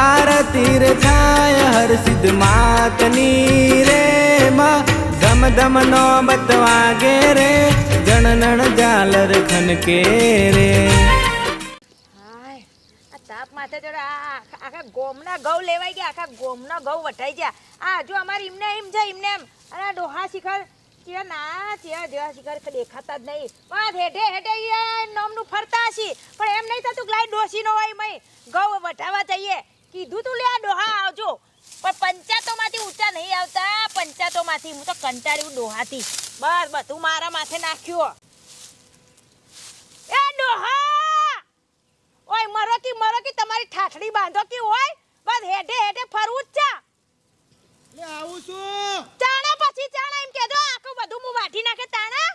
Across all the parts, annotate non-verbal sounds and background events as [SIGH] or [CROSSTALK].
આરતી રે થાય, હર સિદ્ધ માતની રે માં. ધમ ધમ નો બતવાગે રે જણનણ ઝાલર ખનકે રે. તાપ માથે આ આખા ગોમના ઘઉં લેવાઈ ગયા, આખા ગોમના ઘઉં વટાઈ ગયા. આ જો અમારે એમને એમ છે, એમને એમ. અને આ ડોહા શિખર ત્યાં ના ત્યાં જેવા શિખર દેખાતા જ નહીં. વાત હેઠે હેઠે નોમનું ફરતા હશી પણ એમ નહીં થતું લાઈ ડોસી નો હોય મય ઘઉં વટાવા જઈએ. કીધું તું લે આ ડોહા આવજો. પણ પંચાયતોમાંથી ઊંચા નહીં આવતા પંચાયતોમાંથી. હું તો કંટાળ્યું ડોહાથી. બસ બધું મારા માથે નાખ્યું. એ ડોહા! ઓય મરો કી મરો કી તમારી ઠાઠડી બાંધો કી હોય? બસ હેઠે હેઠે ફરવું જ ચા લે આવું છું. ચાણા પછી ચાણા એમ કેજો આખું બધું હું વાઢી નાખે તાણા.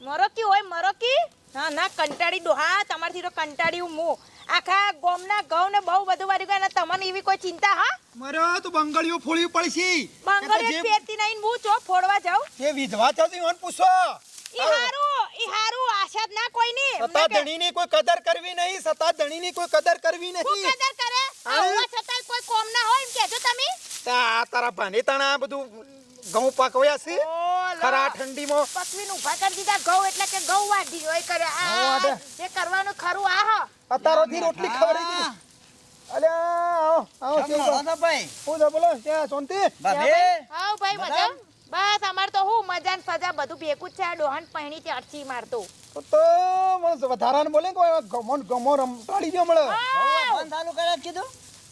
મરો કી હોય મરો કી ના ના કંટાળી ડોહા તમારથી તો કંટાળ્યું હું. આખા ગોમના ઘઉં ને બહુ બધું વાળી ગયા તમને એવી કોઈ ચિંતા હા? મર્યો તો બંગડીઓ ફોડવી પડશે. બંગડીઓ પહેરતી નહીં હું ચો ફોડવા જાઉં. જે વિધવા થતી હોય ને પૂછો. ઈ હારું ઈ હારું આશા જ ના કોઈ ની સતા ધણીની કોઈ કદર કરવી નહીં સતા ધણીની કોઈ કદર કરવી નહીં કદર કરે? હા? આવવા છતાંય કોઈ કોમ ના હોય એમ કહેજો તમે. તા તારા ભાને તાણા બધું ઘઉં પાકવ્યા છે? ઓ. ખરા ઠંડીમાં. પકવીને કરી દીધા ઘઉં એટલે કે ઘઉં વાઢી હોય કરે. આ એ કરવાનું ખરું આ હો અતારો થી રોટલી ખવડી દીધી. અલે આવો આવો કેવું ભાઈ? હું જો બોલો ત્યાં શાંતિ? હાઉ ભાઈ? મજા? બસ અમાર તો હું મજા ને સજા બધું ભેગું જ છે. આ ડોહન પહેણી તે અડચી મારતો. તો તો મને વધારાને બોલે કે ગમો ગમો રમટાડી દો મળે. ચાલુ કરે કીધું?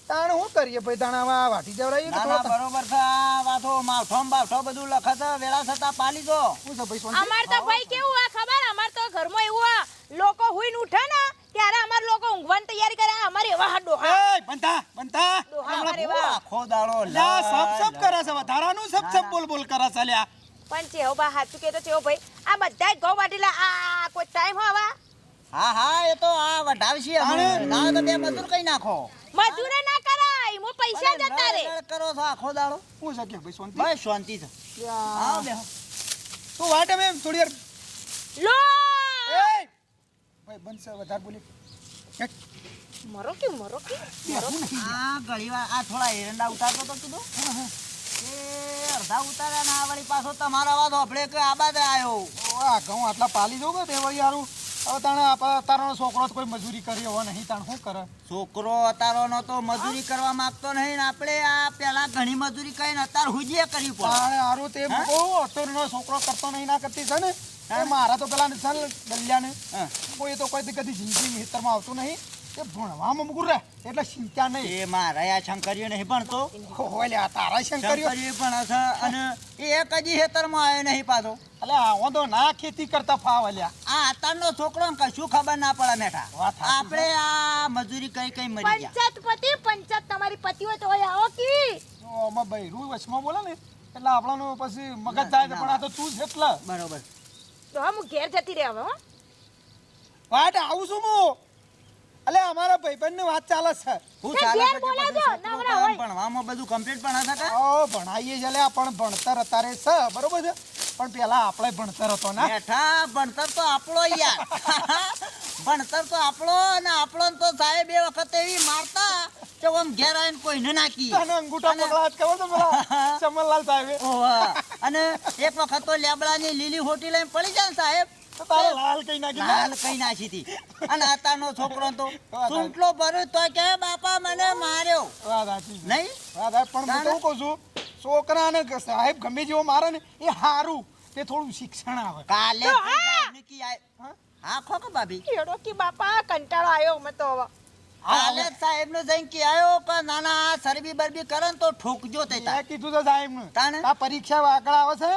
તાણ શું કરીએ? ભાઈ તાણ આવા વાટી જવડાવીએ કે ના ના બરોબર છે આ વાતો માફમ ને બધું લખત વેળા થતા પાલી દો. શું છે ભાઈ અમાર તો ભાઈ કેવું આ ખબર? અમાર તો ઘરમાં એવું આ લોકો હુઈને ઉઠે ને ત્યારે અમાર લોકો ઊંઘવાની તૈયારી કરે આ અમારે એવા હા. ડોહા બંધા બંધા ડોહા અમારે એવા. આખો દાડો લા સબ સબ કરે છે વધારાનું સબ સબ બોલ બોલ કરે છે લ્યા. પણ ચેવો બા હાચું કે તો ચેવો ભાઈ આ બધા ઘઉં વાટીલા આ કોઈ ટાઈમ હવા હા હા એ તો આ વઢાવશી અમે. ના તો બે મજૂર કઈ નાખો. મજૂરે ના કરાય મો પૈસા જતા રે. કરો છો આખો દાડો. હું શકે ભાઈ શાંતિ? ભાઈ શાંતિ છે. આવ બે તું વાટે મે થોડી વાર? લો! એ ભાઈ બનશે વધારે બોલી. મરો કે મરો કે? મરો આ ઘણી આ થોડા એરંડા ઉતારતો તો કીધું એ અડધા ઉતાર્યા ના વળી પાછો તમારો અવાજ હોભળે કે આ બાદ આવ્યો આ ઘઉં આટલા પાલી દઉં કે તે વળી હારું. હવે તાણે આપણા તારાનો છોકરો તો કોઈ મજૂરી કરી હોય નહીં તાણ શું કરે? છોકરો અતારોનો તો મજૂરી કરવા માંગતો નહીં ને આપણે આ પેલા ઘણી મજૂરી કરીને અત્યાર હુજીએ કરી પડે. હારું તે? બહુ અતોરનો છોકરો કરતો નહીં ના કરતી છે ને? મારા તો પેલા ગલ્યાને. કોઈ તો કોઈ કદી જિંદગી ખેતરમાં આવતું નહીં. એ ભણવામાં મૂકું રે. એટલે ચિંતા નહીં. એ મારા આ શંકરીઓ નહીં ભણતો. ઓલે લ્યા તારા શંકરીઓ. પણ હશે અને એ એક હજી ખેતરમાં આવ્યો નહીં પાછો. એટલે આવો તો ના ખેતી કરતા ફાવ લ્યા આ અત્યારનો છોકરો ને કશું ખબર ના પડે મેઠા. આપણે આ મજૂરી કઈ કઈ મરી ગયા. પંચાયત પતિ પંચાયત તમારી પતિ હોય તો આવો કી. તો આમાં બૈરું વચમાં બોલે ને એટલે આપણાનું પછી મગજ થાય પણ આ તો તું જ એટલે. બરોબર. તો હા ઘેર જતી રહ્યા હવે હો. વાટ આવું છું હું. અલે અમારા ભાઈબંધની વાત ચાલે છે. હું ચાલે છે. ભણવામાં બધું કમ્પ્લીટ પણ હતા ઓ ભણાઈએ છે લ્યા પણ ભણતર અત્યારે છે બરોબર છે? પણ પેલા આપણે ભણતર હતો ના. બેઠા ભણતર તો આપણો યાર. [LAUGHS] ભણતર તો આપણો અને આપણો તો સાહેબ એ વખત એવી મારતા કે આમ ઘેર આવીને કોઈને નાખી. અને અંગૂઠા પકડાત ખબર છે પેલા [LAUGHS] ચમનલાલ સાહેબ. અને એક વખત તો લેબડાની લીલી હોટી લઈને પડી જાય સાહેબ. તો તારે લાલ કઈ નાખી લાલ કઈ નાખી હતી? અને છોકરો તો સૂંટલો ભર્યો તો કે બાપા મને માર્યો. વાત સાચી છે. નહીં વાત પણ હું તો કહું છું છોકરાને સાહેબ ગમે જેવો મારે ને એ સારું તે થોડું શિક્ષણ આવે. કાલે હા. કી ખો ભાભી બાપા કંટાળો આવ્યો મેં તો હવે. કાલે સાહેબ ને જઈને કી આવ્યો કે નાના સરબી બરબી કરે ને તો ઠોકજો તે. કીધું તો સાહેબ તાણે? આ પરીક્ષા આગળ આવે છે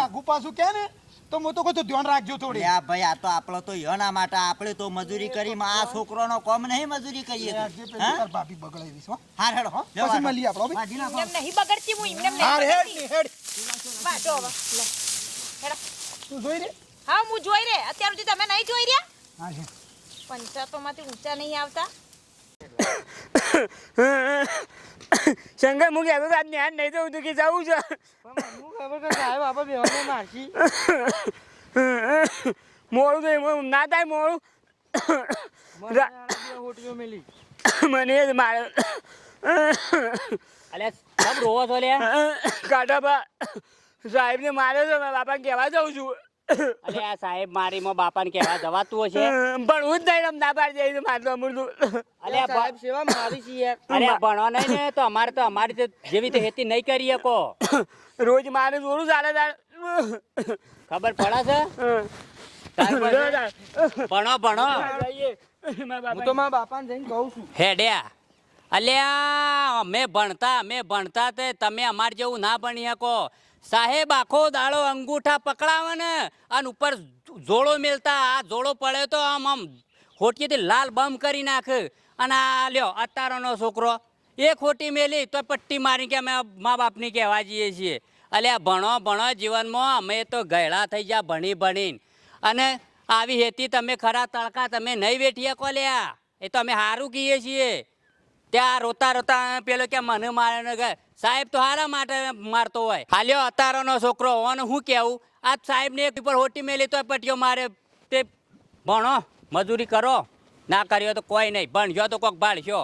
આગુ પાછું કે ને? તો હું તો કહું ધ્યાન રાખજો થોડી લ્યા ભાઈ આ તો આપણો તો યોના માટે આપણે તો મજૂરી કરી માં આ છોકરોનો કોમ નહીં મજૂરી કરીએ હા? ભાભી બગડાવી છે હાર હેડ હો? પછી વાટો. મળીએ આપણે ભાઈ. એમને નહીં બગડતી હું એમને નહીં હાર હેડની હેડ હવે લો. તું જોઈ રે હા હું જોઈ રે અત્યાર સુધી તમે નહીં જોઈ રહ્યા હા છે પંચાયતોમાંથી ઊંચા નહીં આવતા શંકર મુખી હવે આજ જ્ઞાન નહીં દઉં તો કે જવું છે. મોડું તો એમાં ના થાય મોડું. મને મારે. અલ્યા રોવો છો લે કાઢાબા સાહેબને માર્યો છે બાપાને કહેવા જાઉં છું. અલે આ સાહેબ મારી માં બાપાને કેવા જવાતું હશે. પણ હું જ નહીં ના પાડી જાય મારતો અમૃતું અરે સાહેબ સેવા મારી છે યાર. અરે ભણો નહીં ને તો અમારે તો અમારી જેવી તો ખેતી નહીં કરી શકો. રોજ મારે જોરું ચાલે તાર. ખબર પડે છે? ભણો ભણો. હું તો મારા બાપાને જઈને કહું છું. હેડ્યા અલ્યા અમે ભણતા અમે ભણતા તે તમે અમાર જેવું ના ભણી શકો. સાહેબ, આખો દાડો અંગૂઠા પકડાવે ને, અને ઉપર જોડો મેલતા, આ જોડો પડે તો આમ આમ ખોટીથી લાલ બમ કરી નાખે. અને આ લ્યો અતારોનો છોકરો, એ ખોટી મેલી તો પટ્ટી મારી કે અમે મા બાપની કહેવા જઈએ છીએ. અલ્યા ભણો ભણો જીવનમાં, અમે તો ગયડા થઈ ગયા ભણી, ભણીને. અને આવી હેતી તમે ખરા તડકા તમે નહીં વેઠીએ કોલ્યા? એ તો અમે સારું કહીએ છીએ. ત્યાં રોતા રોતા પેલો કે મને મારે ને કે સાહેબ તો હારા માટે મારતો હોય. હાલ્યો અતારોનો છોકરો, ઓને શું કહેવું આ સાહેબને એક ઉપર હોટી મેલી તો પટીઓ મારે તે ભણો, મજૂરી કરો. ના કર્યો તો કોઈ નહીં. ભણજો તો કોક ભાળશો.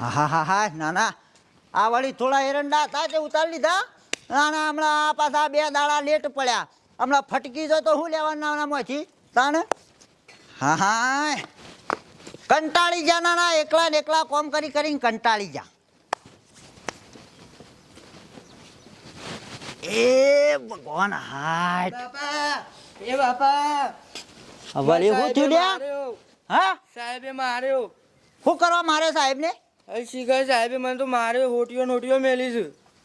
હા હા હા ના ના આ વળી થોડા એરંડા હતા તે ઉતારી લીધા? ના ના હમણાં પાછા બે દાડા લેટ પડ્યા. હમણાં ફટકી જો તો શું લેવાના આનામાંથી તાને હા હા કંટાળી જા ના એકલા ને એકલા કોમ કરી કરીને કંટાળી જા એ ભગવાન હાટ. એ બાપા. વળી હું થયું હા? સાહેબે માર્યો. શું કરવા મારે સાહેબ ને શીખર સાહેબે મને તો માર્યો હોટીઓ નોટીઓ મેલી છે.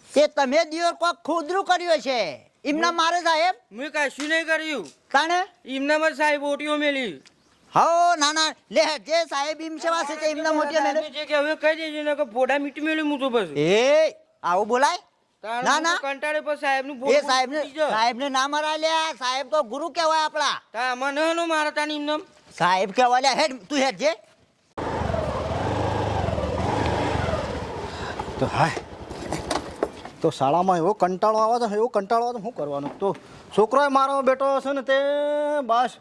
તે તમે દિયોર કોક ખુદરું કર્યું છે એમના મારે સાહેબ? મેં કશું નહીં કર્યું. તાણે? એમના માં સાહેબ હોટીઓ મેલી. હો ના ના લે જે સાહેબ એમ સેવા છે એમના મોટી મેલે. જે કે હવે કહી દેજો ને કે ફોડા મીટ મેલે હું તો બસ એ આવું બોલાય? ના, ના. તો કંટાળે પર સાહેબનું એ સાહેબ ને સાહેબ ને ના મરા લ્યા સાહેબ તો ગુરુ કહેવાય આપણા. તા મને હનો મારા તાની એમને સાહેબ કહેવાય લ્યા હેડ તું હેડ જે. તો હાય. તો શાળામાં એવો કંટાળો આવે છે એવો કંટાળો આવે તો શું કરવાનું? તો છોકરો મારો બેટો છે ને તે બસ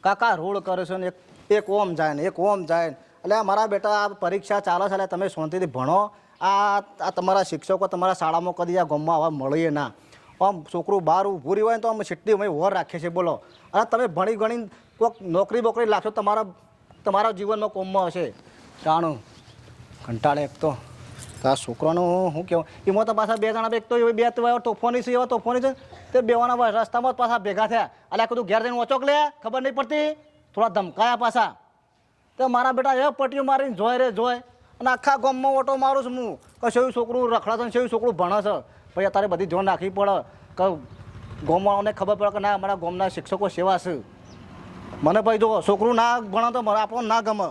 કાકા, રોડ કરે છે ને એક એક ઓમ જાય ને, એક ઓમ જાય ને. એટલે મારા બેટા આ પરીક્ષા ચાલે છે, એટલે તમે શાંતિથી ભણો. આ આ તમારા શિક્ષકો તમારા શાળામાં કદી આ ગામમાં આવા મળીએ ના. આમ છોકરું બહાર ઊભું હોય ને તો આમ સિટ્ટી અમે વર રાખીએ છીએ બોલો. અને તમે ભણી ગણી કોઈક નોકરી બોકરી લાગશો તમારા તમારા જીવનમાં કોમમાં હશે. જાણું. કંટાળે એક તો. આ છોકરાનું શું કહેવું એમાં તો પાછા બે જણા એક તો બે તોફાની છે, એવા તોફાની છે. તે બેવાના રસ્તામાં જ પાછા ભેગા થયા. એટલે કીધું ઘેર જઈને ઓચોક લે, ખબર નહીં પડતી? થોડા ધમકાયા પાછા. તો મારા બેટા એ પટીઓ મારીને જોય રે, જોય. અને આખા ગામમાં ઓટો મારું છું હું. કે સેવું છોકરું ને સેવું છોકરું ભણે છે. પછી અત્યારે બધી જોન નાખવી પડે. કે ગામવાળાને ખબર પડે કે ના, અમારા ગામના શિક્ષકો સેવા છે. મને ભાઈ, જો છોકરું ના ભણે તો મને આપણને ના ગમે.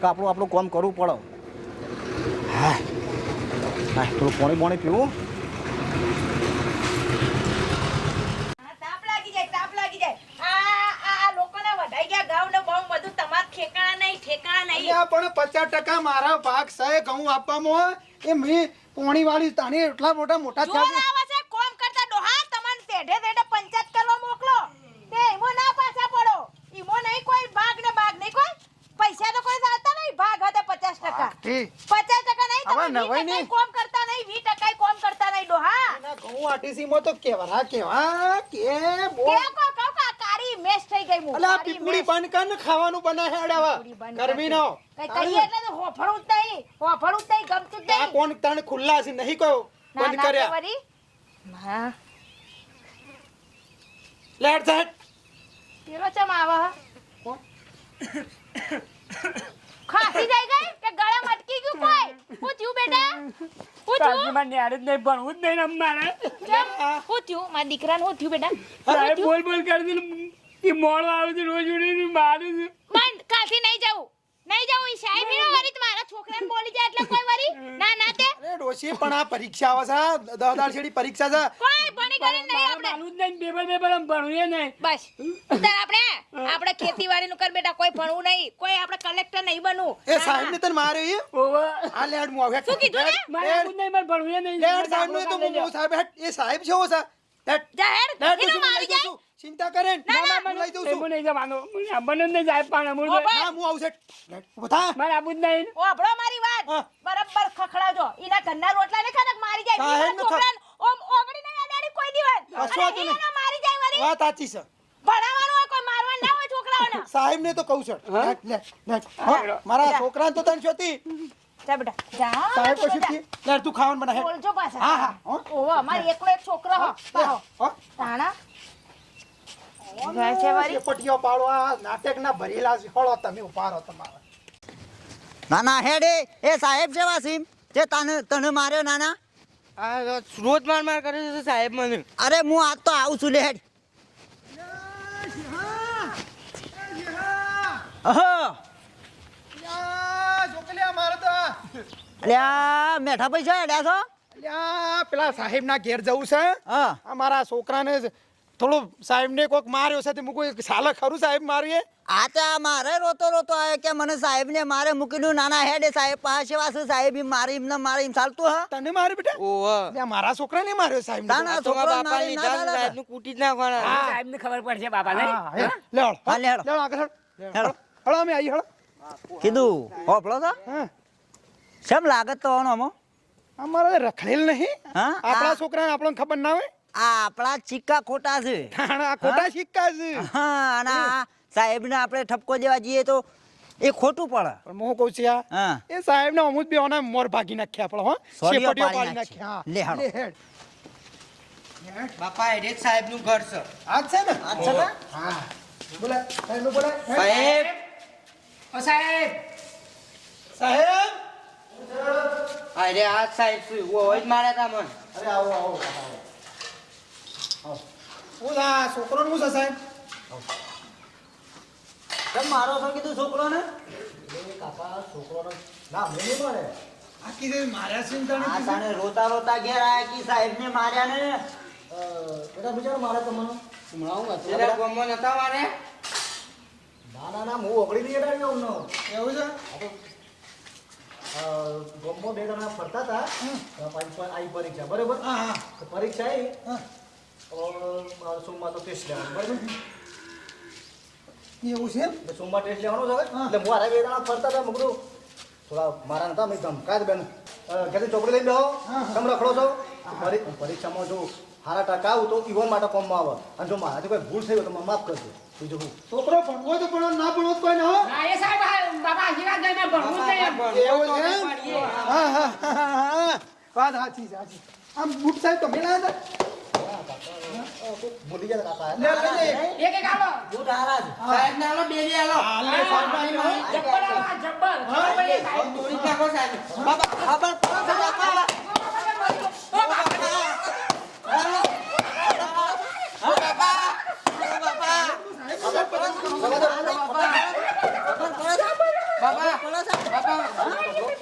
કે આપણું આપણું કામ કરવું પડે. હા. હા થોડું પાણી પાણી પીવું. આ તાપ લાગી જાય તાપ લાગી જાય. આ આ આ લોકોને વધાઈ ગયા ઘઉં ને બહુ બધું તમાર ઠેકાણા નહીં ઠેકાણા નહીં. અલ્યા પણ પચાસ ટકા મારા ભાગ છે ઘઉં આપવામાં એ મેં પોણી વાળી તાની એટલા મોટા મોટા છે. કોમ કરતા ડોહા તમને ટેઢે ટેઢે પંચાયત કરવા મોકલો. તે ઈમો ના પાછા પડો. ઈમો નહીં કોઈ ભાગ ને ભાગ નહીં કોઈ. પૈસા તો કોઈ ચાલતા નહીં ભાગ હતા પચાસ ટકા. નવાઈ નહીં. કોમ કરતા નહીં વીસ ટકાય કોમ કરતા નહીં ડોહા એના ઘઉં આટીસીમાં તો કેવરા કેવા કે બો. કે કો કો કારી મેસ થઈ ગઈ મુ અલા પીપુડી બંધ કર ને ખાવાનું હેડાવા પીપળી ગરમી નો કઈ કહીએ એટલે તો હોફળું જ નહીં હોફળું જ નહીં ગમતું જ આ કોણ તણ ખુલ્લા છે નહીં કહો ના બંધ કર્યા. હા. લેટ ધેટ પેલો ચમ આવા હ? ખાંસી જાય ગઈ કે ગળામાં અટકી ગયું કોઈ હું થયું બેટા થયું કાકીમાં જ નહીં ભણવું જ નહીં ને મારે હું થયું? મારા દીકરાને હું થયું બેટા? સાહેબ બોલ બોલ કરી દીધું એ મોડો આવે છે રોજ ઉડીને મારું છે બંધ કાલથી નહીં જવું નહીં જવું ઈ સાહેબ નો વરી મારા છોકરાને બોલી જાય એટલે કોઈ વરી ના ના તે. અરે ડોશી પણ આ પરીક્ષા આવે છે દસ છેડી પરીક્ષા છે. કોઈ ભણી ગણી નહીં આપણે. માનવું જ નહીં પેપર પેપર આમ ભણવું એ નહીં. બસ. ઉતાર આપણે. આપણે ખેતીવાડી નું કર બેટા કોઈ ભણવું નહીં. કોઈ આપણે કલેક્ટર નહીં બનવું. એ સાહેબ ને તને માર્યો એ? ઓવે. આ લેડ મુ શું કીધું ને? મારે નહીં મારે ભણવું એ નહીં. લેડ સાહેબનું એ તો હું સાહેબ એ સાહેબ છે. ઓ સા હેટ. જા હેડ હેટ, એને હું મારી જાય? છું. ચિંતા કરે ને. ના, ના, લઈ જઉં છું. મને નહીં મને આબવાનું જ જાય પણ અમૂલ ના હું આવું છે. હેટ, મારે આબુ જ નહીં ઓભળો મારી વાત. બરાબર ખખડાવજો. એના ઘરના રોટલા ને ખાને મારી જાય? હા, બીજા એમ ન ખા- છોકરાને ઓમ ઓગળી નહીં અડાડી કોઈ દિવસ. અને વાંધો મારી જાય વળી. વાત સાચી છે. ભણાવવાનું હોય કોઈ મારવાનું ના હોય છોકરાઓને. સાહેબ ને તો કહું છું. મારા છોકરા તો તને છોતી જા બેટા જા સાહેબ તું કશું ખાવાનું બના હેટ. બોલજો પાછા. હા, હા, હો. ઓહો એકલો એક છોકરો હો. તાણા જાય છે વળી પટીઓ પાડવા નાટક ના ભરેલા છે તમે ઉપાડો તમારા. નાના હેડે એ સાહેબ જેવા સીમ જે તને તને માર્યો નાના આ રોજ માર માર કરે છે સાહેબ મને. અરે હું આજ તો આવું છું લે હેડ અહો. છોકલિયા મારે તો અલ્યા મેઠા પૈસા હેડ્યા છો? પેલા સાહેબ ના ઘેર જવું છે. અમારા છોકરાને થોડું સાહેબ ને કોક માર્યો છે તે મૂકું એક સાલા ખરું સાહેબ મારીએ? આ તો આ મારે રોતો રોતો આવ્યો કે મને સાહેબ ને મારે મૂકીનું નાના હેડે સાહેબ પાસે વાસે સાહેબ મારી એમને મારી એમ ચાલતું હા. તને મારે બેટા? ઓહ મારા છોકરાને માર્યો સાહેબ ના? ના છોકરા બાપા મારી ના સાહેબનું. કૂટી જ નાખવાના. સાહેબ ને ખબર પડશે બાપા ને હા, લે હળો, હા, લે હળો. લે આગળ હળો. હેડો અમે આવી હળો. કીધું હોપલો તો. શેમ કેમ લાગત તો આનો અમારે રખડેલ નહીં. હા? આપણા આ- છોકરાને આપણને ખબર ના હોય. આ આપણા સિક્કા ખોટા છે. આ ખોટા સિક્કા છે. હા અને આ સાહેબને આપણે ઠપકો દેવા જઈએ તો એ ખોટું પડે. પણ હું કહું છું આ એ સાહેબ ને અમુક બે ઓને મોર ભાગી નાખ્યા આપણે હો? સોડીઓ પાડી નાખ્યા લે હેડ. બાપા એ સાહેબનું ઘર છે. આ છે ને? આ છે ને? હા. બોલે સાહેબનું બોલા. સાહેબ. ઓ સાહેબ. સાહેબ? અરે આ સાહેબ શું હોય જ માર્યા તા મન અરે આવો. આવો. હું છે આ છોકરોનું શું છે સાહેબ? તમે મારો છો કીધું છોકરોને? ના મને નહીં મળે આ કીધું માર્યા છે ને તને આ. તાણે રોતા રોતા ઘેર આયા કી સાહેબ ને માર્યા ને? બેટા બિચારો મારે તમને એના ગામમાં નતા મારે ના ના ના હું ઓગળી નહીં અડાડ્યો અમનો એવું છે? ગમો બે જણા ફરતા હતા. પરીક્ષા બરાબર? હા હા. તો પરીક્ષા એ હા. સોમવાર તો ટેસ્ટ લેવાનો એવું છે? એટલે સોમવાર ટેસ્ટ લેવાનો છે એટલે હારે ફરતા હતા થોડા મારા નતા મેં બેન ક્યાંથી ચોકડી લઈને બેહો. તમે રખડો છો પરી- પરીક્ષામાં જો સારા ટકા આવું તો ઈવન માટે કોમમાં આવે અને જો મારાથી કોઈ ભૂલ થઈ હોય તો મને માફ કરજો બીજું હું છોકરો ભણવો તો ભણો ના ભણવો તો કોઈ ના એ હા, હા હા વાત સાચી સાચી આમ બુટ સાહેબ તમે લાયા હતા ભૂલી ગયા કાકા લે લે એક એક આલો બૂટ હારા સાહેબ ને આલો બેરી આલો હાલે સાહેબ હો. જબ્બર આલો, જબ્બર ખબર પડી સાહેબ. તોડી નાખો સાહેબ બાબા ખબર પડે બાપા ખબર પડે છે કોઈ? બાપા દેખો ખબર પડે છે કોઈ? ભણવા ના બોને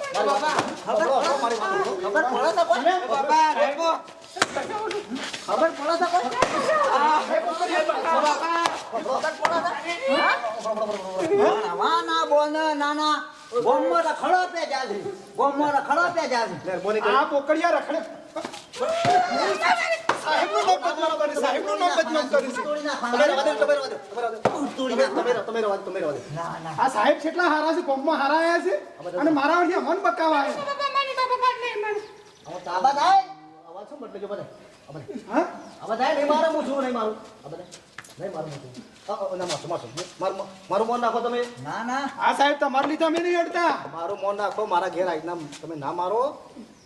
નાના ગોમમાં રખડો પે જાશે ગોમમાં રખડો સાહેબ કેટલા હારા છે કોમમાં હારા છે અને મારા મન અમન બકાવા આવ્યા આબા થાય શું બદલે જો બધા? આ બધા. હા આ બધા નહીં મારે હું છું, નહીં મારું. આ બધા. નહીં મારું હું છું. મારું- મારું મોન નાખો તમે ના ના આ સાહેબ તમારી લીધે અમે નહીં અડતા મારું મોન નાખો મારા ઘેર આવીને તમે ના મારો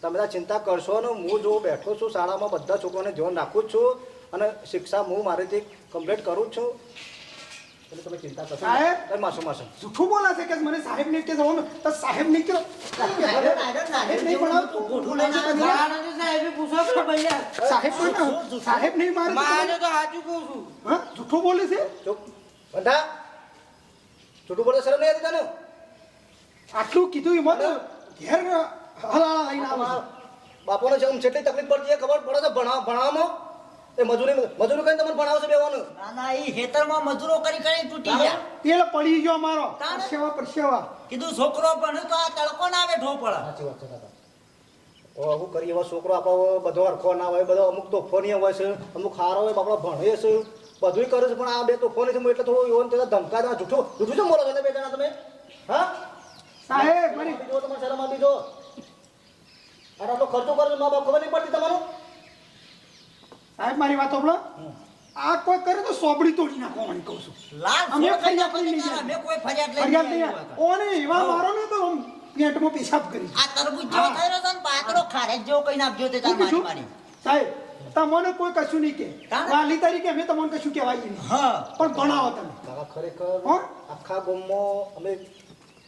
તમે ચિંતા કરશો ને હું જો બેઠો છું શાળામાં બધા છોકરાને ધ્યાન રાખું છું અને શિક્ષા હું મારીથી કમ્પ્લીટ કરું જ છું એટલે તમે ચિંતા કરશો સાહેબ? તમે મારશો મારશો. જૂઠું બોલા છે કે મને સાહેબ ને કે જવાનું? તો સાહેબ ને કે નાયડો, નાયડો, નાયડો નહીં ભણાવતું. ગોઠું લઈને આવ્યો. સાહેબ પૂછો કે ભૈયા. સાહેબ પણ સાહેબ નહીં મારે મારે તો સાચું કહું છું. હા? જૂઠું બોલે છે? બધા. બંધા બોલે શરમ નહીં હતી તને? આટલું કીધું એ તો ઘેર હલાળા લઈને આવે. બાપોને છે એટલી તકલીફ પડતી એ ખબર પડે છે ભણા ભણાવવામાં એ મજૂરી મજૂરી કરીને તમને ભણાવશે બેવાનું ના ના એ ખેતરમાં મજૂરો કરી કરી તૂટી ગયા. તેલ પડી ગયો મારો? પરસેવા પરસેવા કીધું છોકરો પણ તો આ તડકો ના બેઠો પડે સાચી વાત છે દાદા. ઓ હું કરીએ એવા છોકરો આપણો બધો હરખો ના હોય બધો અમુક તો ફોની હોય છે અમુક હારો હોય બાપડો ભણે છે. બધુંય કરે છે પણ આ બે તો ફોન છે એટલે થોડું એવું ને ધમકા દેવા જૂઠું જૂઠું છે બોલો છો બે જણા તમે? હા? સાહેબ મારી બીજો તમારે શરમ આપી અરે તો આટલો ખર્ચો કરો છો મા બાપ ખબર નહીં સાહેબ મારી વાત સાંભળો. આ કોઈ કરે તો સોબડી તોડી નાખો મને કહું છું. અમે ફરિયાદ લઈ લઈને અમે કોઈ ફરિયાદ લઈ ફરિયાદ નહીં નહીં આવ્યા. ઓને એવા મારો ને તો પેટમાં પેશાબ કરી આ તરબૂજ જેવો થયો છે ને પાતળો ખારેક જેવો કઈ નાખજો તે તાર મારી મારી. સાહેબ તમને કોઈ કશું નહીં કે? વાલી તરીકે અમે તમને કશું કહેવાય નહીં. હા. પણ ભણાવો તમે. ખરેખર આખા ગામમાં અમે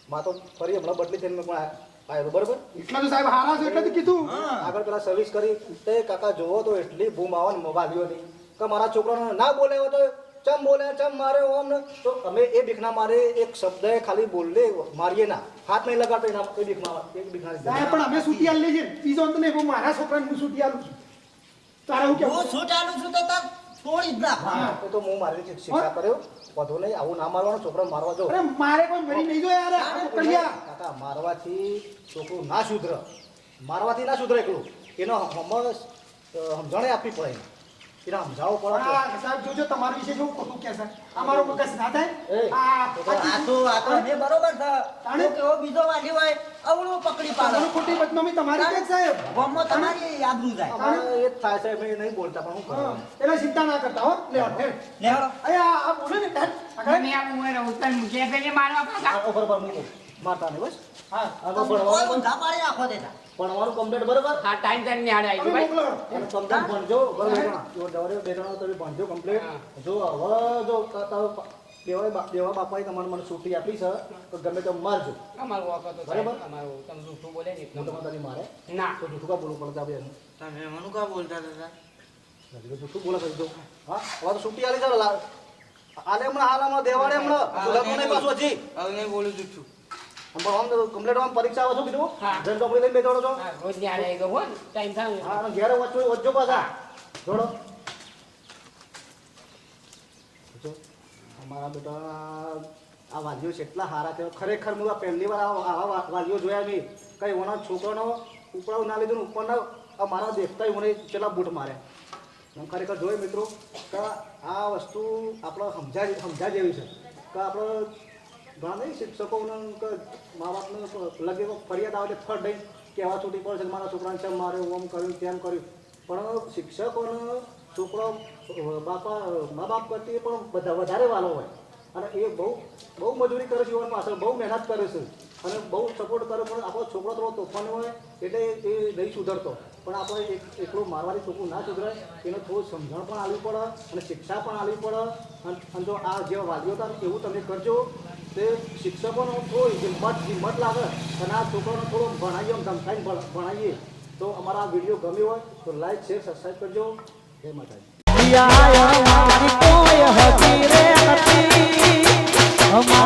મા તો ફરી હમણાં બદલી થઈને મેં પણ આવ્યો બરોબર? એટલા તો સાહેબ હારા છે એટલે તો કીધું. આગળ પેલા સર્વિસ કરી તે કાકા જોવો તો એટલી બૂમ આવે ને વાલીઓ ની કે મારા છોકરાને ના બોલે તો ચમ બોલે ચમ મારે ઓમ ને. તો અમે એ બીકના મારે એક શબ્દ ખાલી બોલે મારીએ ના. હાથ નહીં લગાડતો એના એ એક સાહેબ પણ અમે છૂટી આલી લઈએ ને. બીજો અંત નહીં હું મારા છોકરાને હું આલું છું. તારે હું હું શું ચાલુ છું તો તાર છોડી જ નાખવાનું એ તો હું મારી રીતે શિક્ષા કર્યો. વધુ નહીં આવું ના મારવાનું છોકરો મારવા જો અરે મારે કોઈ મરી નહીં યાર. કલ્યા કાકા મારવાથી છોકરું ના સુધરે. મારવાથી ના સુધરે એકલું. એનો હમસ સમજણે આપવી પડે. એને. એને સમજાવવો સાહેબ જોજો તમારા વિશે જેવું ખોટું કે છે. અમારો મગજ ના થાય. એ, આ આ તો આ તો અમે બરોબર છે. તાણે? કેવો બીજો વાલી હોય અવળું પકડી પાડો. ખોટી બદનામી તમારી કે સાહેબ. ગામમાં તમારી આબરૂ જાય એ જ થાય છે અમે નહીં બોલતા પણ એના ચિંતા ના કરતા હો. લે આ બોલે ને. આગળ. આ પેલે મારવા પાછા. ઉપર પર મૂકો. મારતા બસ. હા. પાડી નાખો દેતા. ભણવાનું કમ્પ્લીટ બરોબર? આ ટાઈમ ટાઈમ નિહાળ આવી ભાઈ. કમ્પ્લીટ ભણજો બરોબર? જો દવરે બે જણા તમે ભણજો કમ્પ્લીટ જો હવે જો દેવા બા- દેવા બાપાએ તમારે મને છૂટી આપી છે તો ગમે તો મારજો. અમારો વાંકો તો બરાબર. અમારો તમે જૂઠું બોલે ને હું તમારે મારે? ના. તો જૂઠું કા બોલવું પડતા આપણે તમે મનુ કા બોલતા હતા જૂઠું બોલે કરી હા? હવે તો છૂટી આલી ચાલો આલે હમણાં હાલ હમણાં દેવાડે હમણાં. લગ્ન નહીં પાછું હજી. હવે નહીં બોલું છું આમ કમ્પ્લીટ આમ પરીક્ષા આવે શું કીધું? હા. ચોપડી લઈને બેઠો છો. રોજ નિહાળ આવી ગયો હો ટાઈમ થાય. હા ઘેરે વચ્ચે વચ્ચો પાછા. જોડો. અમારા બેટા આ વાલીઓ છે એટલા સારા છે. ખરેખર હું આ પહેલી વાર આવા વાલીઓ જોયા નહીં કઈ ઓના છોકરાનો ઉપડાવ ના લીધું ઉપરના આ મારા દેખતા મને કેટલા બૂટ મારે એમ ખરેખર જોઈએ મિત્રો કે આ વસ્તુ આપણે સમજા સમજા જેવી છે. કે આપણે નહીં શિક્ષકોને મા બાપનો લગે ફરિયાદ આવે છે ફળ દઈ કહેવા છૂટી પડે છે મારા છોકરાને છે, મારે ઓમ કર્યું, તેમ કર્યું. પણ શિક્ષકોને છોકરો, બાપા, મા બાપ કરતી પણ બધા વધારે વાલો હોય. અને એ બહુ બહુ મજૂરી કરે છે પાછળ, બહુ મહેનત કરે છે. અને બહુ સપોર્ટ કરે, પણ આપણો છોકરો થોડો તોફાન હોય એટલે એ નહીં સુધરતો. પણ આપણે એક- એકલું મારવાડી છોકરું ના સુધરે એને થોડું સમજણ પણ આવવી પડે અને શિક્ષા પણ આવવી પડે. અને જો આ જેવા વાલીઓ હતા એવું તમે કરજો. તે શિક્ષકોનો થોડો મત હિંમત લાગે, અને આ છોકરાને થોડો ભણાવીએ ધમકાઈને ભણાવીએ તો અમારા વીડિયો ગમ્યો હોય, તો લાઈક શેર સબસ્ક્રાઈબ કરજો. જય માતાજી. અમારી ડુગરી